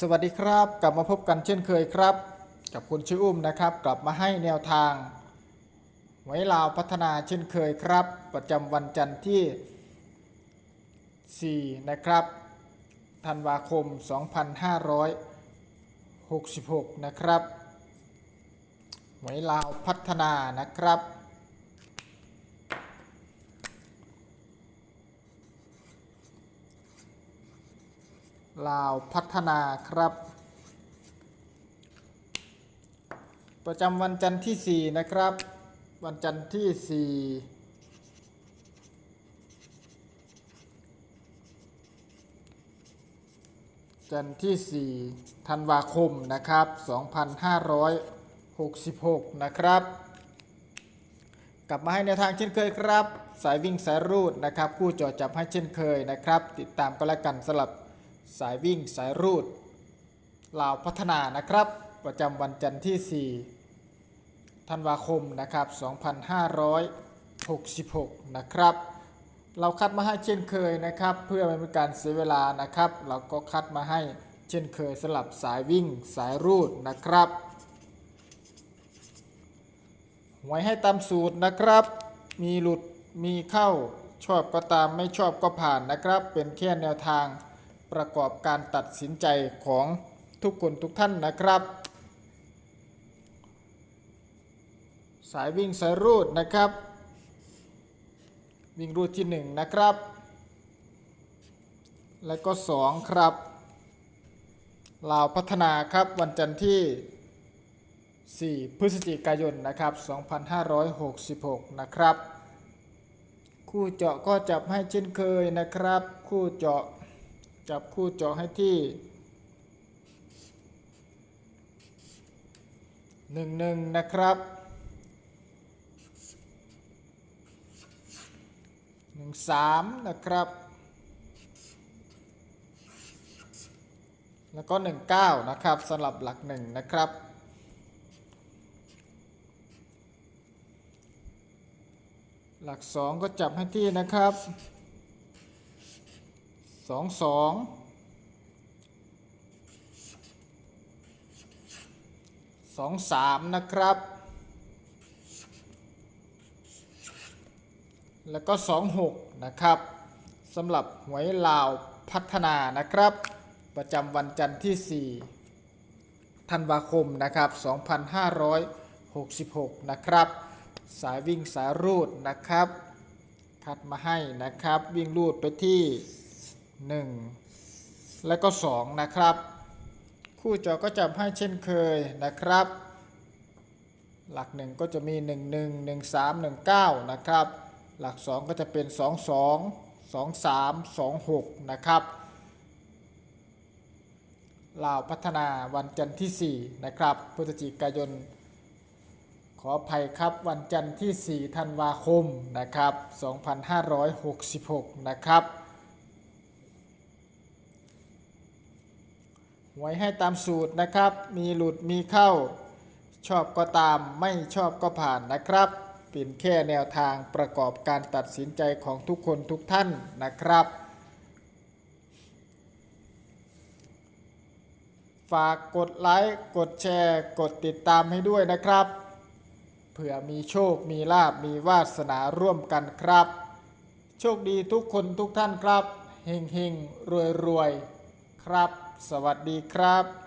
สวัสดีครับ กลับมาพบกันเช่นเคยครับ กับคุณชื่ออุ้มนะครับ กลับมาให้แนวทาง ไว้ลาวพัฒนาเช่นเคยครับ ประจำวันจันทร์ที่ 4 นะครับธันวาคม 2566 นะครับไว้ลาวพัฒนานะครับ ลาวพัฒนาครับ ประจำวันจันทร์ที่ 4 นะครับ วันจันทร์ที่ 4จันทร์ที่ 4 ธันวาคม นะครับ 2566 นะครับ กลับมาให้ในวทางเช่นเคยครับ สายวิ่งสายรูดนะครับผู้จอจับให้เช่นเคยนะครับ ติดตามก็แล้วกันสลับ สายวิ่งสายรูดลาวพัฒนานะครับ ประจำวันจันทร์ที่ 4 ธันวาคมนะครับ 2566 นะครับ เราคัดมาให้เช่นเคยนะครับ เพื่อไม่เป็นการเสียเวลานะครับ เราก็คัดมาให้เช่นเคยสลับสายวิ่งสายรูดนะครับไว้ให้ตามสูตรนะครับ มีหลุดมีเข้าชอบก็ตามไม่ชอบก็ผ่านนะครับ เป็นแค่แนวทาง ประกอบการตัดสินใจของทุกคนทุกท่านนะครับ สายวิ่งสายรูดนะครับ วิ่งรูดที่ 1 นะครับ และก็ 2 ครับลาวพัฒนาครับวันจันทร์ที่ 4 พฤศจิกายนนะครับ 2566 นะครับ คู่เจาะก็จับให้เช่นเคยนะครับ คู่เจาะ จับคู่เจาะให้ที่หนึ่งหนึ่งนะครับหนึ่งสามนะครับ แล้วก็หนึ่งเก้านะครับสำหรับหลักหนึ่งนะครับหลักสองก็จับให้ที่นะครับ สองสองสองสามนะครับ แล้วก็สองหกนะครับสำหรับหวยลาวพัฒนานะครับ ประจำวันจันทร์ที่ 4 ธันวาคมนะครับ 2566 นะครับ สายวิ่งสายรูดนะครับ คัดมาให้นะครับ วิ่งรูดไปที่ 1 และก็ 2 นะครับ คู่จอก็จับให้เช่นเคยนะครับ หลัก 1 ก็จะมี 1 1 1 3 1 9 นะครับ หลัก 2 ก็จะเป็น 2 2 2 3 2 6 นะครับลาวพัฒนาวันจันทร์ที่ 4 นะครับพฤศจิกายน ขออภัยครับวันจันทร์ที่ 4 ธันวาคมนะครับ 2566 นะครับ ไว้ให้ตามสูตรนะครับ มีหลุดมีเข้า ชอบก็ตามไม่ชอบก็ผ่านนะครับเป็นแค่แนวทางประกอบการตัดสินใจของทุกคนทุกท่านนะครับ ฝากกดไลค์กดแชร์ กดติดตามให้ด้วยนะครับเผื่อมีโชคมีลาบมีวาสนาร่วมกันครับ โชคดีทุกคนทุกท่านครับเฮงเฮงรวยรวยครับ สวัสดีครับ